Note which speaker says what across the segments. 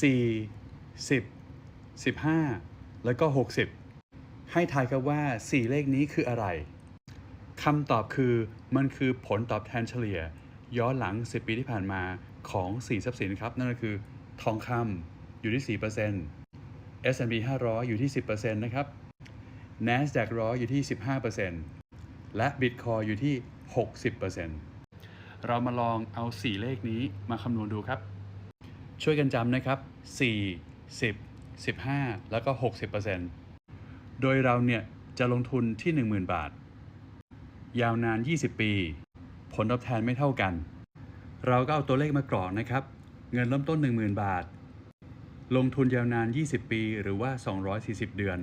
Speaker 1: 4 10 15 แล้วก็ 60 ให้ทายครับว่า 4 เลขนี้คืออะไรคำตอบคือมันคือผลตอบแทนเฉลี่ย ย้อนหลัง 10 ปีที่ผ่านมาของ 4 ทรัพย์สินครับ นั่นก็คือทองคำอยู่ที่ 4% S&P 500 อยู่ที่ 10%นะครับ NASDAQ 100 อยู่ที่ 15%และ Bitcoin อยู่ที่ 60%เรามาลองเอา 4 เลขนี้มาคำนวณดูครับ ช่วยกันจำนะครับ 4 10 15 แล้วก็ 60%โดยเราเนี่ยจะลงทุนที่ 10,000 บาท ยาวนาน 20 ปี ผลตอบแทนไม่เท่ากัน เราก็เอาตัวเลขมากรอกนะครับ เงินเริ่มต้น 10,000 บาท ลงทุนยาวนาน 20 ปี หรือว่า 240 เดือน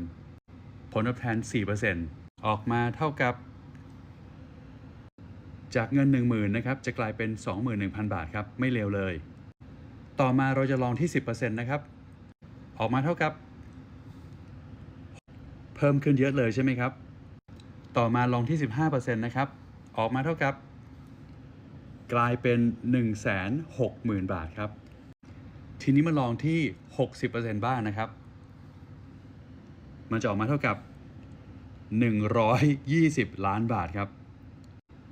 Speaker 1: ผลตอบแทน 4%ออกมาเท่ากับ จากเงิน 10,000นะครับ จะกลายเป็น 21,000 บาทครับ ไม่เลวเลย ต่อมาเราจะลองที่ 10%นะครับ ออกมาเท่ากับ เพิ่มขึ้นเยอะเลยใช่ไหมครับ ต่อมาลองที่ 15%นะครับ ออกมาเท่ากับ กลายเป็น 160,000 บาทครับ ทีนี้มาลองที่ 60%บ้างนะครับ มันจะออกมาเท่ากับ 120 ล้านบาทครับ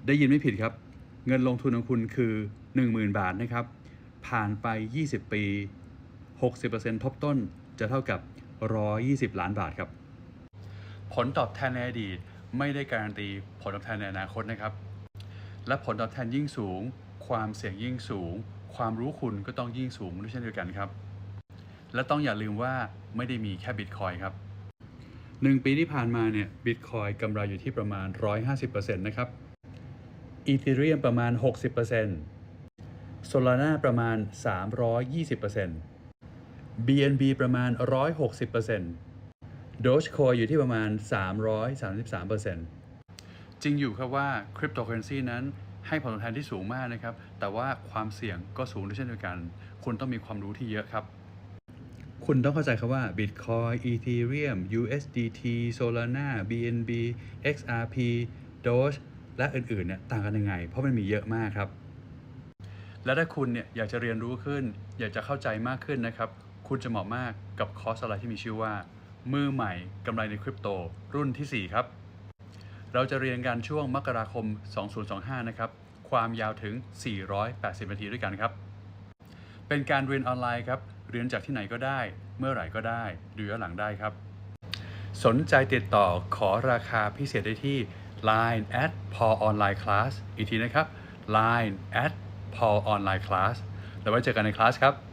Speaker 1: ได้ยินไม่ผิดครับ เงินลงทุนของคุณคือ 10,000 บาทนะครับ ผ่านไป 20 ปี 60%ทบต้นจะเท่ากับ 120 ล้านบาทครับ ผลตอบแทนในอดีตไม่ได้การันตีผลตอบแทนในอนาคตนะครับ และผลตอบแทนยิ่งสูง ความเสี่ยงยิ่งสูง ความรู้คุณก็ต้องยิ่งสูงด้วยเช่นเดียวกันครับ และต้องอย่าลืมว่าไม่ได้มีแค่บิตคอยครับหนึ่งปีที่ผ่านมาเนี่ยบิตคอยกำไรอยู่ที่ประมาณ 150%นะครับอีเทเรียมประมาณ 60% Solana ประมาณ 320% BNB ประมาณ 160% Dogecoin อยู่ที่ประมาณ 333%จริงอยู่ครับว่าคริปโตเคอเรนซีนั้นให้ผลตอบแทนที่สูงมากนะครับ แต่ว่าความเสี่ยงก็สูงด้วยเช่นเดียวกัน คุณต้องมีความรู้ที่เยอะครับ คุณต้องเข้าใจครับว่า Bitcoin Ethereum USDT Solana BNB XRP Doge และอื่นๆเนี่ยต่างกันยังไง เพราะมันมีเยอะมากครับ และถ้าคุณเนี่ยอยากจะเรียนรู้ขึ้น อยากจะเข้าใจมากขึ้นนะครับ คุณจะเหมาะมากกับคอร์สอะไรที่มีชื่อว่า มือใหม่กำไรในคริปโต รุ่นทีสี่ 4 ครับ เราจะเรียนกันช่วงมกราคม 2025 นะครับ ความยาวถึง 480 นาทีด้วยกันครับ เป็นการเรียนออนไลน์ครับ เรียนจากที่ไหนก็ได้ เมื่อไหร่ก็ได้ดูย้อนหลังได้ครับ สนใจติดต่อขอราคาพิเศษได้ที่ Line at Paul Online Class อีกทีนะครับ Line at Paul Online Class แล้วไว้เจอกันในคลาสครับ